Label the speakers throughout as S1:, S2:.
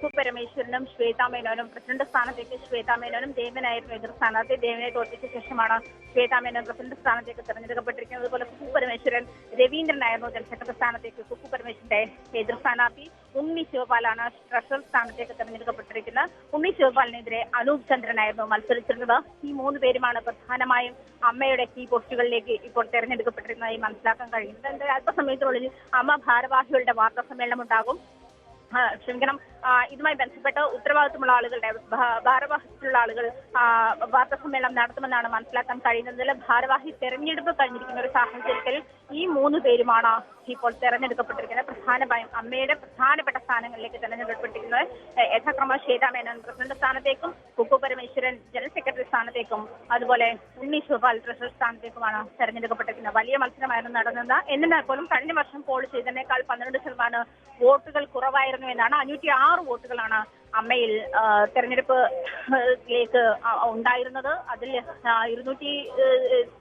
S1: കുക്കു പരമേശ്വരനും ശ്വേതാ മേനോനും പ്രസിഡന്റ് സ്ഥാനത്തേക്ക് ശ്വേതാ മേനോനും ദേവനായിരുന്നു എതിർ സ്ഥാനാർത്ഥി. ദേവനെ തോൽപ്പിച്ച ശേഷമാണ് ശ്വേതാ മേനോൻ പ്രസിഡന്റ് സ്ഥാനത്തേക്ക് തെരഞ്ഞെടുക്കപ്പെട്ടിരിക്കുന്നത്. അതുപോലെ കുക്കു പരമേശ്വരൻ രവീന്ദ്രനായിരുന്നു ജനറൽ സെക്രട്ടറി സ്ഥാനത്തേക്ക്. കുക്കു പരമേശ്വരന്റെ എതിർ സ്ഥാനാർത്ഥി ഉണ്ണി ശിവപാലാണ് ട്രഷറർ സ്ഥാനത്തേക്ക് തെരഞ്ഞെടുക്കപ്പെട്ടിരിക്കുന്നത്. ഉണ്ണി ശിവപാലിനെതിരെ അനൂപ് ചന്ദ്രനായിരുന്നു മത്സരിച്ചിരുന്നത്. ഈ മൂന്ന് പേരുമാണ് പ്രധാനമായും അമ്മയുടെ കീ പോസ്റ്റുകളിലേക്ക് ഇപ്പോൾ തെരഞ്ഞെടുക്കപ്പെട്ടിരുന്നതായി മനസ്സിലാക്കാൻ കഴിയുന്നത്. അല്പസമയത്തിനുള്ളിൽ അമ്മ ഭാരവാഹികളുടെ വാർത്താ സമ്മേളനം ഉണ്ടാകും. ക്ഷമിക്കണം. ഇതുമായി ബന്ധപ്പെട്ട് ഉത്തരവാദിത്തമുള്ള ആളുകളുടെ ഭാ- ഭാരവാഹികളുള്ള ആളുകൾ വാർത്താ സമ്മേളനം നടത്തുമെന്നാണ് മനസ്സിലാക്കാൻ കഴിയുന്നത് ഭാരവാഹി തെരഞ്ഞെടുപ്പ് കഴിഞ്ഞിരിക്കുന്ന ഒരു സാഹചര്യത്തിൽ ഈ മൂന്ന് പേരുമാണ് ഇപ്പോൾ തെരഞ്ഞെടുക്കപ്പെട്ടിരിക്കുന്നത്. പ്രധാനമായും അമ്മയുടെ പ്രധാനപ്പെട്ട സ്ഥാനങ്ങളിലേക്ക് തെരഞ്ഞെടുക്കപ്പെട്ടിരിക്കുന്നത്. യഥാക്രമം ശ്വേതാ മേനോൻ പ്രസിഡന്റ് സ്ഥാനത്തേക്കും കുക്കു പരമേശ്വരൻ ജനറൽ സെക്രട്ടറി സ്ഥാനത്തേക്കും അതുപോലെ ഉണ്ണി ശിവപാൽ ട്രഷറർ സ്ഥാനത്തേക്കുമാണ് തെരഞ്ഞെടുക്കപ്പെട്ടിരിക്കുന്നത്. വലിയ മത്സരമായിരുന്നു നടന്നത്. എന്നിരുന്നാൽ പോലും കഴിഞ്ഞ വർഷം പോൾ ചെയ്തതിനേക്കാൾ പന്ത്രണ്ട് ശതമാനം വോട്ടുകൾ കുറവായിരുന്നു. എന്നാണ് അഞ്ഞൂറ്റി ആറ് വോട്ടുകളാണ് അമ്മയിൽ തെരഞ്ഞെടുപ്പ് തെരഞ്ഞെടുപ്പിലേക്ക് ഉണ്ടായിരുന്നത്. അതിൽ ഇരുന്നൂറ്റി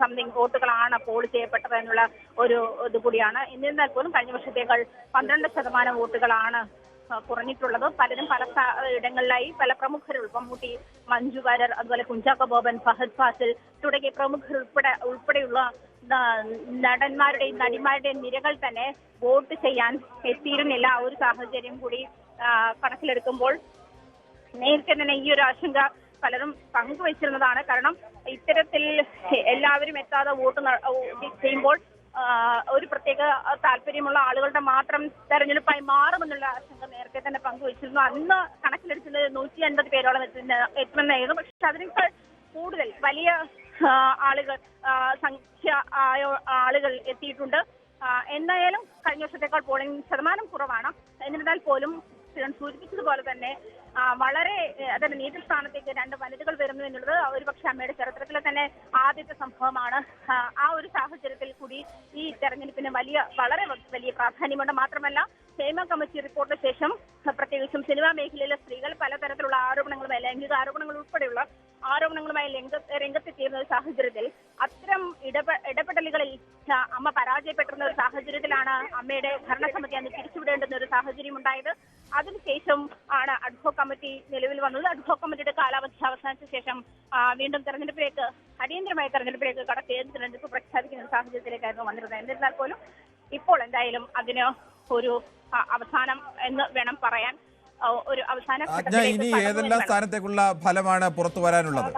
S1: സംതിങ് വോട്ടുകളാണ് പോൾ ചെയ്യപ്പെട്ടത് എന്നുള്ള ഒരു ഇത് കൂടിയാണ്. എന്നിരുന്നാൽ പോലും കഴിഞ്ഞ വർഷത്തേക്കാൾ പന്ത്രണ്ട് ശതമാനം വോട്ടുകളാണ് കുറഞ്ഞിട്ടുള്ളത്. പലരും പല ഇടങ്ങളിലായി പല പ്രമുഖരും മമ്മൂട്ടി മഞ്ജു വാര്യർ അതുപോലെ കുഞ്ചാക്കോ ബോബൻ ഫഹദ് ഫാസിൽ തുടങ്ങിയ പ്രമുഖർ ഉൾപ്പെടെ ഉൾപ്പെടെയുള്ള നടന്മാരുടെയും നടിമാരുടെയും നിരകൾ തന്നെ വോട്ട് ചെയ്യാൻ എത്തിയിരുന്നില്ല. ആ ഒരു സാഹചര്യം കൂടി കണക്കിലെടുക്കുമ്പോൾ നേരത്തെ തന്നെ ഈ ഒരു ആശങ്ക പലരും പങ്കുവച്ചിരുന്നതാണ്. കാരണം ഇത്തരത്തിൽ എല്ലാവരും എത്താതെ വോട്ട് ചെയ്യുമ്പോൾ ഒരു പ്രത്യേക താല്പര്യമുള്ള ആളുകളുടെ മാത്രം തെരഞ്ഞെടുപ്പായി മാറുമെന്നുള്ള ആശങ്ക നേരത്തെ തന്നെ പങ്കുവച്ചിരുന്നു. അന്ന് കണക്കിലെടുത്തത് നൂറ്റി അൻപത് പേരോളം എത്തുന്ന എത്തുമെന്നായിരുന്നു. പക്ഷെ അതിനേക്കാൾ കൂടുതൽ വലിയ ആളുകൾ സംഖ്യ ആളുകൾ എത്തിയിട്ടുണ്ട്. എന്തായാലും കഴിഞ്ഞ വർഷത്തേക്കാൾ പോളിംഗ് ശതമാനം കുറവാണ്. എന്നിരുന്നാൽ പോലും സൂചിപ്പിച്ചതുപോലെ തന്നെ വളരെ അതായത് നേതൃ സ്ഥാനത്തേക്ക് രണ്ട് വനിതകൾ വരുന്നു എന്നുള്ളത് ഒരുപക്ഷെ അമ്മയുടെ ചരിത്രത്തിലെ തന്നെ ആദ്യത്തെ സംഭവമാണ്. ആ ഒരു സാഹചര്യത്തിൽ കൂടി ഈ തെരഞ്ഞെടുപ്പിന് വലിയ വളരെ വലിയ പ്രാധാന്യമുണ്ട്. മാത്രമല്ല ക്ഷേമ കമ്മിറ്റി റിപ്പോർട്ടിന് ശേഷം പ്രത്യേകിച്ചും സിനിമാ മേഖലയിലെ സ്ത്രീകൾ പലതരത്തിലുള്ള ആരോപണങ്ങളും ലൈംഗിക ആരോപണങ്ങൾ ഉൾപ്പെടെയുള്ള ആരോപണങ്ങളുമായി രംഗത്ത് രംഗത്തെത്തിയിരുന്ന ഒരു സാഹചര്യത്തിൽ അത്തരം ഇടപെ ഇടപെടലുകളിൽ അമ്മ പരാജയപ്പെട്ടിരുന്ന ഒരു സാഹചര്യത്തിലാണ് അമ്മയുടെ ഭരണസമിതി അന്ന് പിരിച്ചുവിടേണ്ടുന്ന ഒരു സാഹചര്യം ഉണ്ടായത് അതിനുശേഷം ആണ് അഡ്ഹോ കമ്മിറ്റി നിലവിൽ വന്നത്. അഡ്ഹോ കമ്മിറ്റിയുടെ കാലാവധി അവസാനിച്ച ശേഷം വീണ്ടും തെരഞ്ഞെടുപ്പിലേക്ക് അടിയന്തരമായ തെരഞ്ഞെടുപ്പിലേക്ക് കടക്കേത് തെരഞ്ഞെടുപ്പ് പ്രഖ്യാപിക്കുന്ന ഒരു സാഹചര്യത്തിലേക്കായിരുന്നു വന്നിരുന്നത്. എന്നിരുന്നാൽ പോലും ഇപ്പോൾ എന്തായാലും അതിന് ഒരു അവസാനം എന്ന് വേണം പറയാൻ. ഒരു അവസാന
S2: ഇനി ഏതെല്ലാം സ്ഥാനത്തേക്കുള്ള ഫലമാണ് പുറത്തു വരാനുള്ളത്?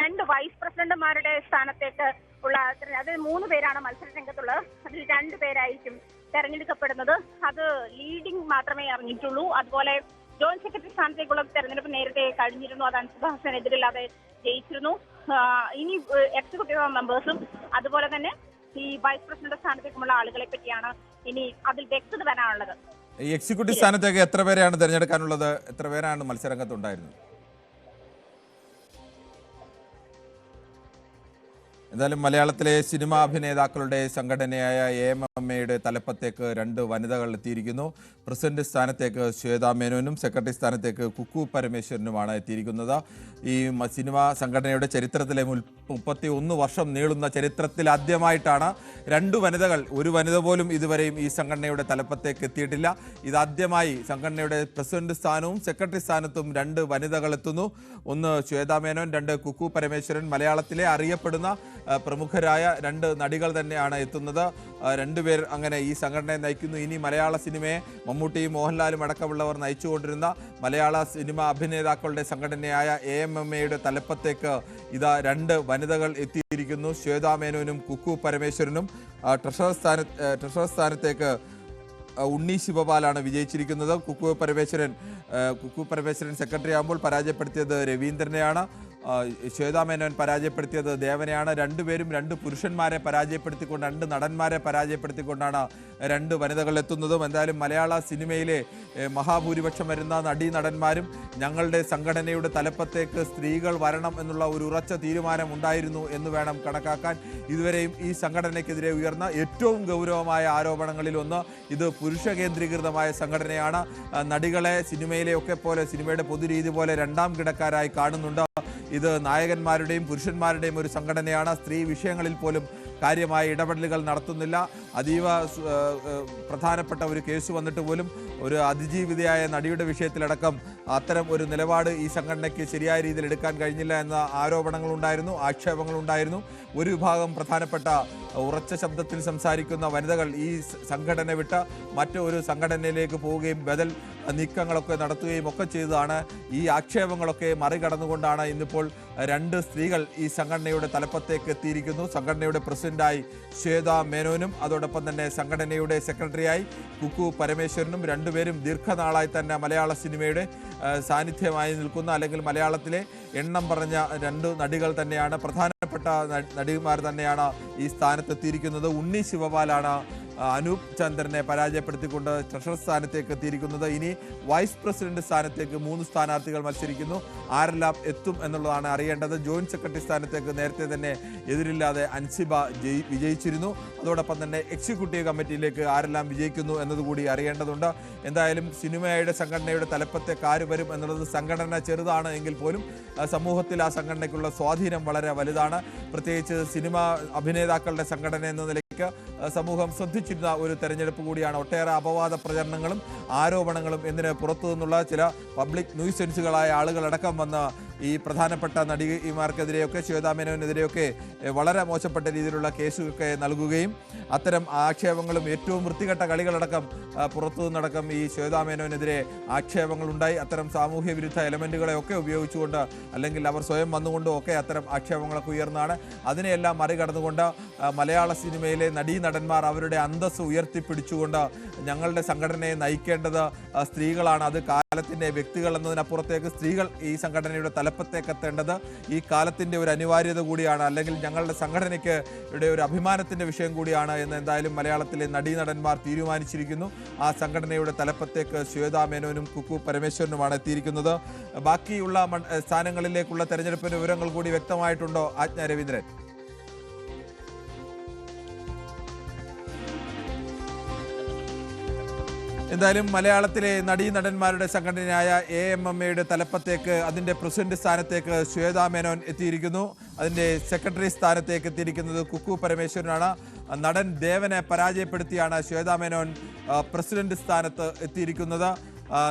S1: രണ്ട് വൈസ് പ്രസിഡന്റുമാരുടെ സ്ഥാനത്തേക്ക് ഉള്ള അത് മൂന്ന് പേരാണ് മത്സര രംഗത്തുള്ളത് അതിൽ രണ്ട് പേരായിരിക്കും തെരഞ്ഞെടുക്കപ്പെടുന്നത്. അത് ലീഡിംഗ് മാത്രമേ അറിഞ്ഞിട്ടുള്ളൂ. അതുപോലെ ജോയിന്റ് സെക്രട്ടറി സ്ഥാനത്തേക്കുള്ള തെരഞ്ഞെടുപ്പ് നേരത്തെ കഴിഞ്ഞിരുന്നു. അത് അൻസുബാസിനെതിരില്ലാതെ ജയിച്ചിരുന്നു. ഇനി എക്സിക്യൂട്ടീവ് മെമ്പേഴ്സും അതുപോലെ തന്നെ ഈ വൈസ് പ്രസിഡന്റ് സ്ഥാനത്തേക്കുമുള്ള ആളുകളെ പറ്റിയാണ് ഇനി അതിൽ വ്യക്തത വരാനുള്ളത്.
S2: എക്സിക്യൂട്ടീവ് സ്ഥാനത്തേക്ക് എത്ര പേരെയാണ് തിരഞ്ഞെടുക്കാനുള്ളത്? എത്ര പേരാണ് മത്സരരംഗത്തുണ്ടായിരുന്നത്? എന്തായാലും മലയാളത്തിലെ സിനിമാ അഭിനേതാക്കളുടെ സംഘടനയായ എ എം എം എയുടെ തലപ്പത്തേക്ക് രണ്ട് വനിതകൾ എത്തിയിരിക്കുന്നു. പ്രസിഡന്റ് സ്ഥാനത്തേക്ക് ശ്വേതാ മേനോനും സെക്രട്ടറി സ്ഥാനത്തേക്ക് കുക്കു പരമേശ്വരനുമാണ് എത്തിയിരിക്കുന്നത്. ഈ സിനിമാ സംഘടനയുടെ ചരിത്രത്തിലെ മുപ്പത്തി ഒന്ന് വർഷം നീളുന്ന ചരിത്രത്തിൽ ആദ്യമായിട്ടാണ് രണ്ട് വനിതകൾ ഒരു വനിത പോലും ഇതുവരെയും ഈ സംഘടനയുടെ തലപ്പത്തേക്ക് എത്തിയിട്ടില്ല. ഇതാദ്യമായി സംഘടനയുടെ പ്രസിഡന്റ് സ്ഥാനവും സെക്രട്ടറി സ്ഥാനത്തും രണ്ട് വനിതകൾ എത്തുന്നു. ഒന്ന് ശ്വേതാ മേനോൻ രണ്ട് കുക്കു പരമേശ്വരൻ മലയാളത്തിലെ അറിയപ്പെടുന്ന പ്രമുഖരായ രണ്ട് നടികൾ തന്നെയാണ് എത്തുന്നത്. രണ്ടുപേർ അങ്ങനെ ഈ സംഘടനയെ നയിക്കുന്നു. ഇനി മലയാള സിനിമയെ മമ്മൂട്ടിയും മോഹൻലാലും അടക്കമുള്ളവർ നയിച്ചുകൊണ്ടിരുന്ന മലയാള സിനിമ അഭിനേതാക്കളുടെ സംഘടനയായ എ എം എം എയുടെ തലപ്പത്തേക്ക് ഇതാ രണ്ട് വനിതകൾ എത്തിയിരിക്കുന്നു. ശ്വേതാ മേനോനും കുക്കു പരമേശ്വരനും. ട്രഷറർ സ്ഥാന ട്രഷറർ സ്ഥാനത്തേക്ക് ഉണ്ണി ശിവപാലാണ് വിജയിച്ചിരിക്കുന്നത്. കുക്കു പരമേശ്വരൻ കുക്കു പരമേശ്വരൻ സെക്രട്ടറി ആകുമ്പോൾ പരാജയപ്പെടുത്തിയത് രവീന്ദ്രനെയാണ്. ആ, ശ്വേതാ മേനോൻ പരാജയപ്പെടുത്തിയത് ദേവനെയാണ്. രണ്ടുപേരും രണ്ട് പുരുഷന്മാരെ പരാജയപ്പെടുത്തിക്കൊണ്ട് രണ്ട് നടന്മാരെ പരാജയപ്പെടുത്തിക്കൊണ്ടാണ് രണ്ട് വനിതകൾ എത്തുന്നതും. എന്തായാലും മലയാള സിനിമയിലെ മഹാഭൂരിപക്ഷം വരുന്ന നടീ നടന്മാരും ഞങ്ങളുടെ സംഘടനയുടെ തലപ്പത്തേക്ക് സ്ത്രീകൾ വരണം എന്നുള്ള ഒരു ഉറച്ച തീരുമാനം ഉണ്ടായിരുന്നു എന്ന് വേണം കണക്കാക്കാൻ. ഇതുവരെയും ഈ സംഘടനയ്ക്കെതിരെ ഉയർന്ന ഏറ്റവും ഗൗരവമായ ആരോപണങ്ങളിൽ ഒന്ന് ഇത് പുരുഷ കേന്ദ്രീകൃതമായ സംഘടനയാണ്. നടികളെ സിനിമയിലെയൊക്കെ പോലെ സിനിമയുടെ പൊതുരീതി പോലെ രണ്ടാം കിടക്കാരായി കാണുന്നുണ്ട്. ഇത് നായകന്മാരുടെയും പുരുഷന്മാരുടെയും ഒരു സംഘടനയാണ്. സ്ത്രീ വിഷയങ്ങളിൽ പോലും കാര്യമായ ഇടപെടലുകൾ നടത്തുന്നില്ല. അതീവ പ്രധാനപ്പെട്ട ഒരു കേസ് വന്നിട്ട് പോലും ഒരു അതിജീവിതയായ നടിയുടെ വിഷയത്തിലടക്കം അത്തരം ഒരു നിലപാട് ഈ സംഘടനയ്ക്ക് ശരിയായ രീതിയിൽ എടുക്കാൻ കഴിഞ്ഞില്ല എന്ന ആരോപണങ്ങളുണ്ടായിരുന്നു ആക്ഷേപങ്ങളുണ്ടായിരുന്നു. ഒരു വിഭാഗം പ്രധാനപ്പെട്ട ഉറച്ച ശബ്ദത്തിൽ സംസാരിക്കുന്ന വനിതകൾ ഈ സംഘടന വിട്ട് മറ്റൊരു സംഘടനയിലേക്ക് പോവുകയും ബദൽ നീക്കങ്ങളൊക്കെ നടത്തുകയും ഒക്കെ ചെയ്തതാണ്. ഈ ആക്ഷേപങ്ങളൊക്കെ മറികടന്നുകൊണ്ടാണ് ഇന്നിപ്പോൾ രണ്ട് സ്ത്രീകൾ ഈ സംഘടനയുടെ തലപ്പത്തേക്ക് എത്തിയിരിക്കുന്നു. സംഘടനയുടെ പ്രസിഡന്റായി ശ്വേത മേനോനും അതോടൊപ്പം തന്നെ സംഘടനയുടെ സെക്രട്ടറിയായി കുക്കു പരമേശ്വരനും രണ്ടുപേരും ദീർഘനാളായി തന്നെ മലയാള സിനിമയുടെ സാന്നിധ്യമായി നിൽക്കുന്ന അല്ലെങ്കിൽ മലയാളത്തിലെ എണ്ണം പറഞ്ഞ രണ്ട് നടികൾ തന്നെയാണ്. പ്രധാനപ്പെട്ട ന- നടിമാർ തന്നെയാണ് ഈ സ്ഥാനത്തെത്തിയിരിക്കുന്നത്. ഉണ്ണി ശിവപാലാണ് അനൂപ് ചന്ദ്രനെ പരാജയപ്പെടുത്തിക്കൊണ്ട് ട്രഷറർ സ്ഥാനത്തേക്ക് എത്തിയിരിക്കുന്നത്. ഇനി വൈസ് പ്രസിഡന്റ് സ്ഥാനത്തേക്ക് മൂന്ന് സ്ഥാനാർത്ഥികൾ മത്സരിക്കുന്നു. ആരെല്ലാം എത്തും എന്നുള്ളതാണ് അറിയേണ്ടത്. ജോയിന്റ് സെക്രട്ടറി സ്ഥാനത്തേക്ക് നേരത്തെ തന്നെ എതിരില്ലാതെ അൻസിബ ജയി വിജയിച്ചിരുന്നു. അതോടൊപ്പം തന്നെ എക്സിക്യൂട്ടീവ് കമ്മിറ്റിയിലേക്ക് ആരെല്ലാം വിജയിക്കുന്നു എന്നതുകൂടി അറിയേണ്ടതുണ്ട്. എന്തായാലും സിനിമയുടെ സംഘടനയുടെ തലപ്പത്തെ കാര് വരും എന്നുള്ളത് സംഘടന ചെറുതാണ് എങ്കിൽ പോലും സമൂഹത്തിൽ ആ സംഘടനയ്ക്കുള്ള സ്വാധീനം വളരെ വലുതാണ്. പ്രത്യേകിച്ച് സിനിമ അഭിനേതാക്കളുടെ സംഘടന എന്ന നിലയ്ക്ക് ആ, സമൂഹം ശ്രദ്ധിച്ചിരുന്ന ഒരു തെരഞ്ഞെടുപ്പ് കൂടിയാണ്. ഒട്ടേറെ അപവാദ പ്രചരണങ്ങളും ആരോപണങ്ങളും എന്തിന് പുറത്തു നിന്നുള്ള ചില പബ്ലിക് ന്യൂസെൻസുകളായ ആളുകളടക്കം വന്ന് ഈ പ്രധാനപ്പെട്ട നടിമാർക്കെതിരെയൊക്കെ ശ്വേതാ മേനോനെതിരെയൊക്കെ എ, വളരെ മോശപ്പെട്ട രീതിയിലുള്ള കേസുകളൊക്കെ നൽകുകയും അത്തരം ആക്ഷേപങ്ങളും ഏറ്റവും വൃത്തികെട്ട കളികളടക്കം പുറത്തു നിന്നടക്കം ഈ ശ്വേതാ മേനോനെതിരെ ആക്ഷേപങ്ങളുണ്ടായി. അത്തരം സാമൂഹ്യ വിരുദ്ധ എലമെന്റുകളെയൊക്കെ ഉപയോഗിച്ചുകൊണ്ട് അല്ലെങ്കിൽ അവർ സ്വയം വന്നുകൊണ്ടും ഒക്കെ അത്തരം ആക്ഷേപങ്ങളൊക്കെ ഉയർന്നാണ്. അതിനെയെല്ലാം മറികടന്നുകൊണ്ട് മലയാള സിനിമയിലെ നടീനടന്മാർ അവരുടെ അന്തസ്സ് ഉയർത്തിപ്പിടിച്ചുകൊണ്ട് ഞങ്ങളുടെ സംഘടനയെ നയിക്കേണ്ടത് സ്ത്രീകളാണ്. അത് കാലത്തിന്റെ വ്യക്തികൾ എന്നതിനപ്പുറത്തേക്ക് സ്ത്രീകൾ ഈ സംഘടനയുടെ തലപ്പത്തേക്ക് എത്തേണ്ടത് ഈ കാലത്തിന്റെ ഒരു അനിവാര്യത കൂടിയാണ് അല്ലെങ്കിൽ ഞങ്ങളുടെ സംഘടനയ്ക്ക് ഇവിടെ ഒരു അഭിമാനത്തിന്റെ വിഷയം കൂടിയാണ് എന്ന് എന്തായാലും മലയാളത്തിലെ നടീനടന്മാർ തീരുമാനിച്ചിരിക്കുന്നു. ആ സംഘടനയുടെ തലപ്പത്തേക്ക് ശ്വേതാ മേനോനും കുക്കു പരമേശ്വരനുമാണ് എത്തിയിരിക്കുന്നത്. ബാക്കിയുള്ള സ്ഥാനങ്ങളിലേക്കുള്ള തെരഞ്ഞെടുപ്പിന്റെ വിവരങ്ങൾ കൂടി വ്യക്തമായിട്ടുണ്ടോ ആജ്ഞ രവീന്ദ്രൻ? എന്തായാലും മലയാളത്തിലെ നടീനടന്മാരുടെ സംഘടനയായ എ എം എം എയുടെ തലപ്പത്തേക്ക് അതിന്റെ പ്രസിഡന്റ് സ്ഥാനത്തേക്ക് ശ്വേതാ മേനോൻ എത്തിയിരിക്കുന്നു. അതിന്റെ സെക്രട്ടറി സ്ഥാനത്തേക്ക് എത്തിയിരിക്കുന്നത് കുക്കു പരമേശ്വരനാണ്. നടൻ ദേവനെ പരാജയപ്പെടുത്തിയാണ് ശ്വേതാ മേനോൻ പ്രസിഡന്റ് സ്ഥാനത്ത് എത്തിയിരിക്കുന്നത്.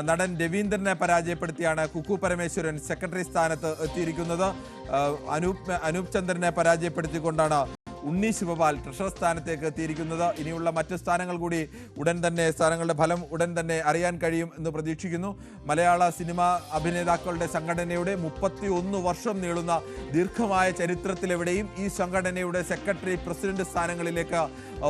S2: നടൻ രവീന്ദ്രനെ പരാജയപ്പെടുത്തിയാണ് കുക്കു പരമേശ്വരൻ സെക്രട്ടറി സ്ഥാനത്ത് എത്തിയിരിക്കുന്നത്. അനൂപ് അനൂപ് ചന്ദ്രനെ പരാജയപ്പെടുത്തിക്കൊണ്ടാണ് ഉണ്ണി ശിവപാൽ ട്രഷറർ സ്ഥാനത്തേക്ക് എത്തിയിരിക്കുന്നത്. ഇനിയുള്ള മറ്റ് സ്ഥാനങ്ങൾ കൂടി ഉടൻ തന്നെ സ്ഥാനങ്ങളുടെ ഫലം ഉടൻ തന്നെ അറിയാൻ കഴിയും എന്ന് പ്രതീക്ഷിക്കുന്നു. മലയാള സിനിമ അഭിനേതാക്കളുടെ സംഘടനയുടെ മുപ്പത്തി ഒന്ന് വർഷം നീളുന്ന ദീർഘമായ ചരിത്രത്തിലെവിടെയും ഈ സംഘടനയുടെ സെക്രട്ടറി പ്രസിഡന്റ് സ്ഥാനങ്ങളിലേക്ക്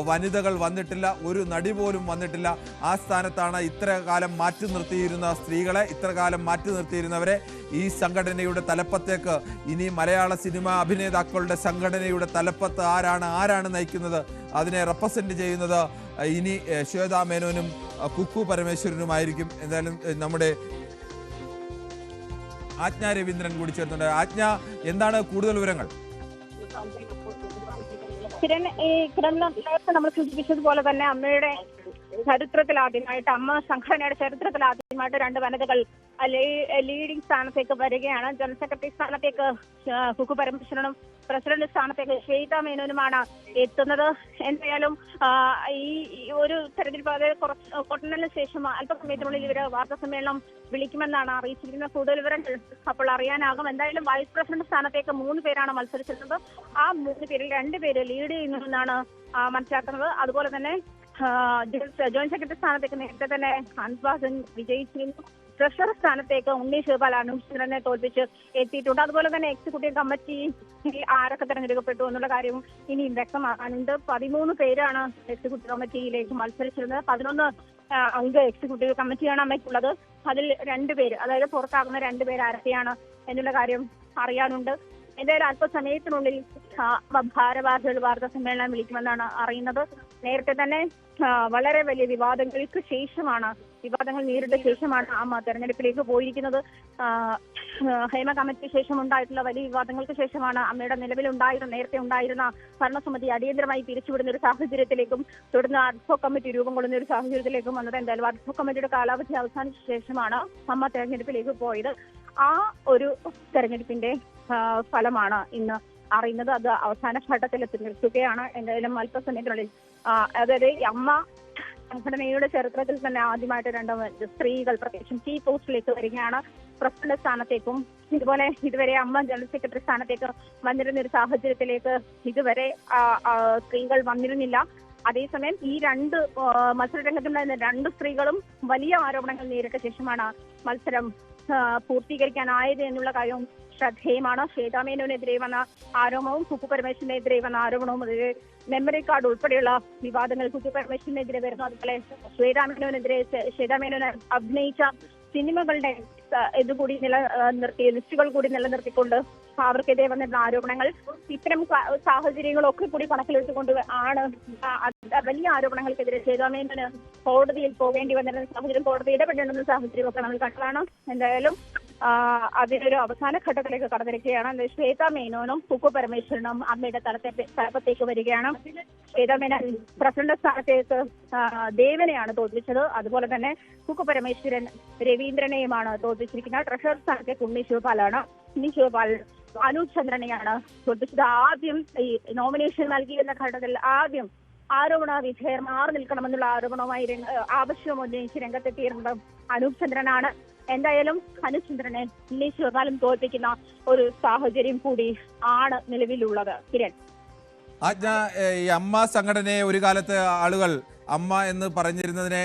S2: വനിതകൾ വന്നിട്ടില്ല. ഒരു നടി പോലും വന്നിട്ടില്ല. ആ സ്ഥാനത്താണ് ഇത്ര കാലം മാറ്റി നിർത്തിയിരുന്ന സ്ത്രീകളെ ഇത്ര കാലം മാറ്റി നിർത്തിയിരുന്നവരെ ഈ സംഘടനയുടെ തലപ്പത്തേക്ക്. ഇനി മലയാള സിനിമ അഭിനേതാക്കളുടെ സംഘടനയുടെ തലപ്പത്ത് ആരാണ് ആരാണ് നയിക്കുന്നത് അതിനെ റെപ്രസെന്റ് ചെയ്യുന്നത് ഇനി ശ്വേതാ മേനോനും കുക്കു പരമേശ്വരനുമായിരിക്കും. എന്തായാലും നമ്മുടെ ആജ്ഞ രവീന്ദ്രൻ കൂടി ചേർന്നുണ്ട്. ആജ്ഞ എന്താണ് കൂടുതൽ വിവരങ്ങൾ?
S1: കിരൺ ഈ കിരൺ നേരത്തെ നമ്മൾ സൂചിപ്പിച്ചതുപോലെ തന്നെ അമ്മയുടെ ചരിത്രത്തിൽ ആദ്യമായിട്ട് അമ്മ സംഘടനയുടെ ചരിത്രത്തിൽ ആദ്യമായിട്ട് രണ്ട് വനിതകൾ ലീഡിംഗ് സ്ഥാനത്തേക്ക് വരികയാണ്. ജനറൽ സെക്രട്ടറി സ്ഥാനത്തേക്ക് കുക്കു പരമേശ്വരനും പ്രസിഡന്റ് സ്ഥാനത്തേക്ക് ശ്വേത മേനോനുമാണ് എത്തുന്നത്. എന്തായാലും ഈ ഒരു തെരഞ്ഞെടുപ്പ് കുറച്ച് കൊട്ടനലിന് ശേഷം അല്പസമയത്തിനുള്ളിൽ ഇവർ വാർത്താ സമ്മേളനം വിളിക്കുമെന്നാണ് അറിയിച്ചിരിക്കുന്നത്. കൂടുതൽ വിവരങ്ങൾ അപ്പോൾ അറിയാനാകും. എന്തായാലും വൈസ് പ്രസിഡന്റ് സ്ഥാനത്തേക്ക് മൂന്ന് പേരാണ് മത്സരിച്ചിരുന്നത്. ആ മൂന്ന് പേരിൽ രണ്ടുപേര് ലീഡ് ചെയ്യുന്നുവെന്നാണ് എന്നാണ് മനസ്സിലാക്കുന്നത്. അതുപോലെ തന്നെ ജോയിന്റ് സെക്രട്ടറി സ്ഥാനത്തേക്ക് നേരത്തെ തന്നെ ഹൻസ്വാസൻ വിജയിച്ചിരുന്നു. ട്രഷറർ സ്ഥാനത്തേക്ക് ഉണ്ണി ശിവപാൽ അനൂപ്ചന്ദ്രനെ തോൽപ്പിച്ച് എത്തിയിട്ടുണ്ട്. അതുപോലെ തന്നെ എക്സിക്യൂട്ടീവ് കമ്മിറ്റി ആരൊക്കെ തെരഞ്ഞെടുക്കപ്പെട്ടു എന്നുള്ള കാര്യവും ഇനിയും വ്യക്തമാക്കാനുണ്ട് പതിമൂന്ന് പേരാണ് എക്സിക്യൂട്ടീവ് കമ്മിറ്റിയിലേക്ക് മത്സരിച്ചിരുന്നത്. പതിനൊന്ന് അംഗ എക്സിക്യൂട്ടീവ് കമ്മിറ്റിയാണ് അമ്മയ്ക്കുള്ളത്. അതിൽ രണ്ടുപേര് അതായത് പുറത്താകുന്ന രണ്ടുപേര് ആരൊക്കെയാണ് എന്നുള്ള കാര്യം അറിയാനുണ്ട്. എന്തായാലും അല്പസമയത്തിനുള്ളിൽ ഭാരവാഹികൾ വാർത്താ സമ്മേളനം വിളിക്കുമെന്നാണ് അറിയുന്നത്. നേരത്തെ തന്നെ വളരെ വലിയ വിവാദങ്ങൾക്ക് ശേഷമാണ് വിവാദങ്ങൾ നേരിട്ട ശേഷമാണ് ആ തെരഞ്ഞെടുപ്പിലേക്ക് പോയിരിക്കുന്നത്. ഹേമ കമ്മിറ്റിക്ക് ശേഷം ഉണ്ടായിട്ടുള്ള വലിയ വിവാദങ്ങൾക്ക് ശേഷമാണ് അമ്മയുടെ നിലവിലുണ്ടായിരുന്ന നേരത്തെ ഉണ്ടായിരുന്ന ഭരണസമിതി അടിയന്തരമായി പിരിച്ചുവിടുന്ന ഒരു സാഹചര്യത്തിലേക്കും തുടർന്ന് അഡ്ഹോ കമ്മിറ്റി രൂപം കൊള്ളുന്ന ഒരു സാഹചര്യത്തിലേക്കും വന്നത് എന്തായാലും അഡ്ഹോ കമ്മിറ്റിയുടെ കാലാവധി അവസാനിച്ച ശേഷമാണ് അമ്മ തെരഞ്ഞെടുപ്പിലേക്ക് പോയത്. ആ ഒരു തെരഞ്ഞെടുപ്പിന്റെ ഫലമാണ് ഇന്ന് അറിയുന്നത് അത് അവസാന ഘട്ടത്തിൽ എത്തി നിൽക്കുകയാണ് എന്തായാലും അല്പസമയത്തിനുള്ളിൽ. അതായത് അമ്മ സംഘടനയുടെ ചരിത്രത്തിൽ തന്നെ ആദ്യമായിട്ട് രണ്ട് സ്ത്രീകൾ പ്രത്യേകിച്ചും ചീഫ് പോസ്റ്റിലേക്ക് വരികയാണ്. പ്രസിഡന്റ് സ്ഥാനത്തേക്കും ഇതുപോലെ ഇതുവരെ അമ്മ ജനറൽ സെക്രട്ടറി സ്ഥാനത്തേക്ക് വന്നിരുന്ന ഒരു സാഹചര്യത്തിലേക്ക് ഇതുവരെ സ്ത്രീകൾ വന്നിരുന്നില്ല. അതേസമയം ഈ രണ്ട് മത്സരരംഗത്തുണ്ടായിരുന്ന രണ്ട് സ്ത്രീകളും വലിയ ആരോപണങ്ങൾ നേരിട്ട ശേഷമാണ് മത്സരം പൂർത്തീകരിക്കാനായത് എന്നുള്ള കാര്യവും ശ്രദ്ധേയമാണ്. ശ്വേതാമേനോനെതിരെ വന്ന ആരോപണവും കുക്കു പരമേശ്വരനെതിരെ വന്ന ആരോപണവും അതിലെ മെമ്മറി കാർഡ് ഉൾപ്പെടെയുള്ള വിവാദങ്ങൾ കുക്കു പരമേശ്വരനെതിരെ വരുന്നു. അതുപോലെ ശ്വേതാമേനോനെതിരെ ശ്വേതാമേനോൻ അഭിനയിച്ച സിനിമകളുടെ ഇതുകൂടി നില നിർത്തി ലിസ്റ്റുകൾ കൂടി നിലനിർത്തിക്കൊണ്ട് അവർക്കെതിരെ വന്നിരുന്ന ആരോപണങ്ങൾ ഇത്തരം സാഹചര്യങ്ങളൊക്കെ കൂടി കണക്കിലെടുത്തുകൊണ്ട് ആണ് വലിയ ആരോപണങ്ങൾക്കെതിരെ സേതാമേനോന് കോടതിയിൽ പോകേണ്ടി വന്നിരുന്ന സാഹചര്യം കോടതി ഇടപെടേണ്ടുന്ന സാഹചര്യമൊക്കെ നമ്മൾ കണ്ടതാണ്. എന്തായാലും അതിനൊരു അവസാന ഘട്ടത്തിലേക്ക് കടന്നിരിക്കുകയാണ്. ശ്വേത മേനോനും കുക്കു പരമേശ്വരനും അമ്മയുടെ തലത്തെ തലപ്പത്തേക്ക് വരികയാണ്. ശ്വേത മേനോൻ പ്രസിഡന്റ് സ്ഥാനത്തേക്ക് ദേവനെയാണ് തോൽപ്പിച്ചത്. അതുപോലെ തന്നെ കുക്കു പരമേശ്വരൻ രവീന്ദ്രനെയുമാണ് തോൽപ്പിച്ചിരിക്കുന്നത്. ട്രഷറർ സ്ഥാനത്തേക്ക് ഉണ്ണി ശിവപാലാണ്. ഉണ്ണി ശിവപാൽ അനൂപ് ചന്ദ്രനെയാണ് തോൽപ്പിച്ചത്. ആദ്യം ഈ നോമിനേഷൻ നൽകിയിരുന്ന ഘട്ടത്തിൽ ആദ്യം ആരോപണ വിധേയർ മാറി നിൽക്കണമെന്നുള്ള ആരോപണവുമായി ആവശ്യവും ഉന്നയിച്ച് രംഗത്തെത്തിയിരുന്നത് അനൂപ് ചന്ദ്രനാണ്. എന്തായാലും അനൂപ് ചന്ദ്രനെ ഉന്നയിച്ചു വന്നാലും തോൽപ്പിക്കുന്ന ഒരു സാഹചര്യം കൂടി ആണ് നിലവിലുള്ളത്. കിരൺ.
S2: ആജ്ഞ ഈ അമ്മ സംഘടനയെ ഒരു കാലത്ത് ആളുകൾ അമ്മ എന്ന് പറഞ്ഞിരുന്നതിനെ